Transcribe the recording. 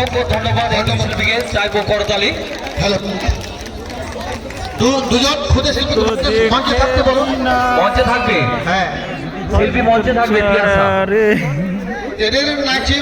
অসংখ্য ধন্যবাদ এই দুই শিল্পীকে চাইব করতালি। হ্যালো। দুজন খুদে শিল্পী মঞ্চে থাকতে বলুন। মঞ্চে থাকবে? হ্যাঁ। শিল্পী মঞ্চে থাকবে রে এদের নাচে